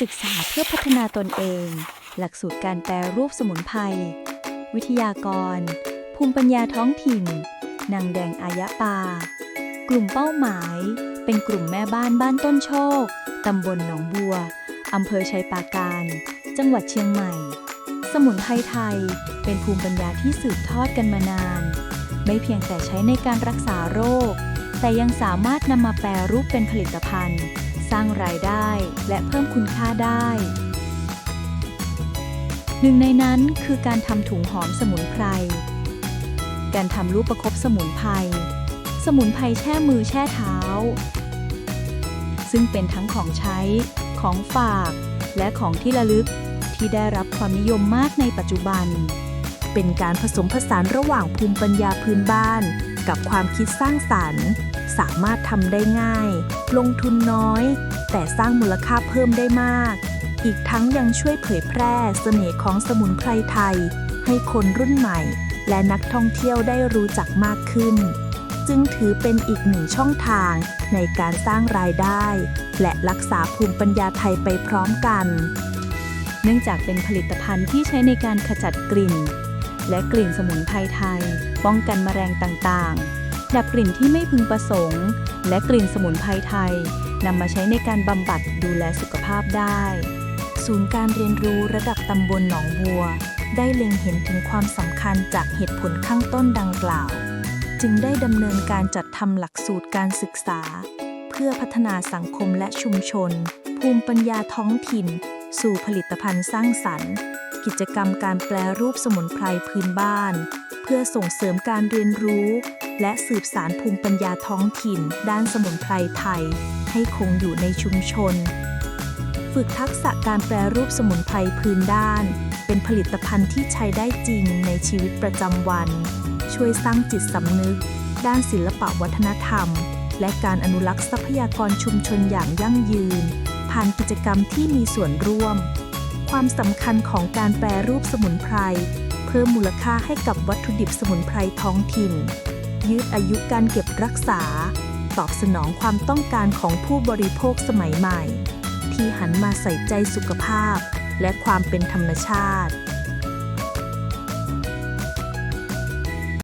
ศึกษาเพื่อพัฒนาตนเอง หลักสูตรการแปรรูปสมุนไพร วิทยากร ภูมิปัญญาท้องถิ่น นางแดงอายะปา กลุ่มเป้าหมาย เป็นกลุ่มแม่บ้านบ้านต้นโชค ตำบลหนองบัว อำเภอชัยปราการ จังหวัดเชียงใหม่ สมุนไพรไทย เป็นภูมิปัญญาที่สืบทอดกันมานาน ไม่เพียงแต่ใช้ในการรักษาโรค แต่ยังสามารถนำมาแปรรูปเป็นผลิตภัณฑ์ สร้างรายได้และเพิ่มคุณค่าได้ หนึ่งในนั้นคือการทำถุงหอมสมุนไพร การทำรูปประคบสมุนไพร สมุนไพรแช่มือแช่เท้า ซึ่งเป็นทั้งของใช้ ของฝาก และของที่ระลึกที่ได้รับความนิยมมากในปัจจุบัน เป็นการผสมผสานระหว่างภูมิปัญญาพื้นบ้าน กับความคิดสร้างสรรค์ สามารถทำได้ง่าย ลงทุนน้อย แต่สร้างมูลค่าเพิ่มได้มาก อีกทั้งยังช่วยเผยแพร่เสน่ห์ของสมุนไพรไทย ให้คนรุ่นใหม่ และนักท่องเที่ยวได้รู้จักมากขึ้น จึงถือเป็นอีกหนึ่งช่องทางในการสร้างรายได้ และรักษาภูมิปัญญาไทยไปพร้อมกัน เนื่องจากเป็นผลิตภัณฑ์ที่ใช้ในการขจัดกลิ่น และกลิ่นสมุนไพรไทย ป้องกันแมลงต่างๆ ดับกลิ่นที่ไม่พึงประสงค์ และกลิ่นสมุนไพรไทยนำมาใช้ในการบำบัดดูแลสุขภาพได้ ศูนย์การเรียนรู้ระดับตำบลหนองบัว ได้เล็งเห็นถึงความสำคัญจากเหตุผลข้างต้นดังกล่าว จึงได้ดำเนินการจัดทำหลักสูตรการศึกษา เพื่อพัฒนาสังคมและชุมชน ภูมิปัญญาท้องถิ่น สู่ผลิตภัณฑ์สร้างสรรค์ กิจกรรมการแปลรูปสมุนไพรพื้นบ้าน เพื่อส่งเสริมการเรียนรู้ และสืบสารภูมิปัญญาท้องถิ่น ด้านสมุนไพรไทย ให้คงอยู่ในชุมชน ฝึกทักษะการแปรรูปสมุนไพรพื้นด้าน เป็นผลิตภัณฑ์ที่ใช้ได้จริงในชีวิตประจำวัน ช่วยสร้างจิตสำนึก ด้านศิลปวัฒนธรรม และการอนุรักษ์ทรัพยากรชุมชนอย่างยั่งยืน ผ่านกิจกรรมที่มีส่วนร่วม ความสำคัญของการแปรรูปสมุนไพร เพิ่มมูลค่าให้กับวัตถุดิบสมุนไพรท้องถิ่น ยืดอายุการเก็บรักษา ตอบสนองความต้องการของผู้บริโภคสมัยใหม่ ที่หันมาใส่ใจสุขภาพ และความเป็นธรรมชาติ